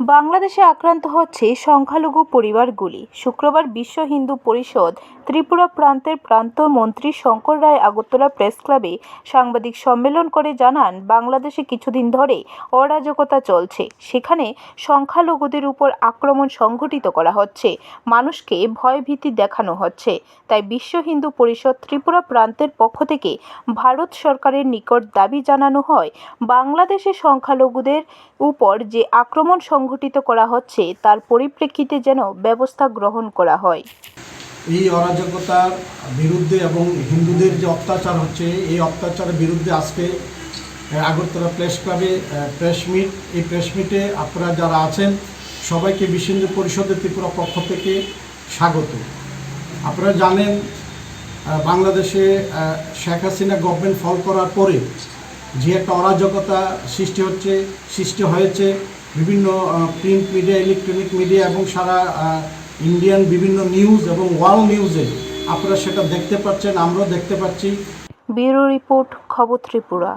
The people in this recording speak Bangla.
বাংলাদেশে আক্রান্ত হচ্ছে সংখ্যালঘু পরিবারগুলি। শুক্রবার বিশ্ব হিন্দু পরিষদ ত্রিপুরা প্রান্তের প্রান্ত মন্ত্রী শঙ্কর রায় আগরতলা প্রেস ক্লাবে সাংবাদিক সম্মেলন করে জানান, বাংলাদেশে কিছুদিন ধরে অরাজকতা চলছে। সেখানে সংখ্যালঘুদের উপর আক্রমণ সংঘটিত করা হচ্ছে। মানুষকে ভয়ভীতি দেখানো হচ্ছে। তাই বিশ্ব হিন্দু পরিষদ ত্রিপুরা প্রান্তের পক্ষ থেকে ভারত সরকারের নিকট দাবি জানানো হয়, বাংলাদেশে সংখ্যালঘুদের উপর যে আক্রমণ সংঘটিত করা হচ্ছে, তার পরিপ্রেক্ষিতে যেন ব্যবস্থা গ্রহণ করা হয়। এই অরাজকতার বিরুদ্ধে এবং হিন্দুদের যে অত্যাচার হচ্ছে, এই অত্যাচারের বিরুদ্ধে আজকে আগরতলা প্রেস ক্লাবে প্রেস মিট, এই প্রেস মিটে আপনারা যারা আছেন, সবাইকে বিশ্ব পরিষদের ত্রিপুরা পক্ষ থেকে স্বাগত। আপনারা জানেন বাংলাদেশে শেখ হাসিনা গভর্নমেন্ট ফল করার পরে যে একটা অরাজকতা সৃষ্টি হচ্ছে, সৃষ্টি হয়েছে বিভিন্ন প্রিন্ট মিডিয়া ইলেকট্রনিক মিডিয়া এবং সারা ইন্ডিয়ান বিভিন্ন নিউজ এবং ওয়ার্ল্ড নিউজে আপনারা সেটা দেখতে পাচ্ছেন, আমরাও দেখতে পাচ্ছি। ব্যুরো রিপোর্ট, খবর ত্রিপুরা।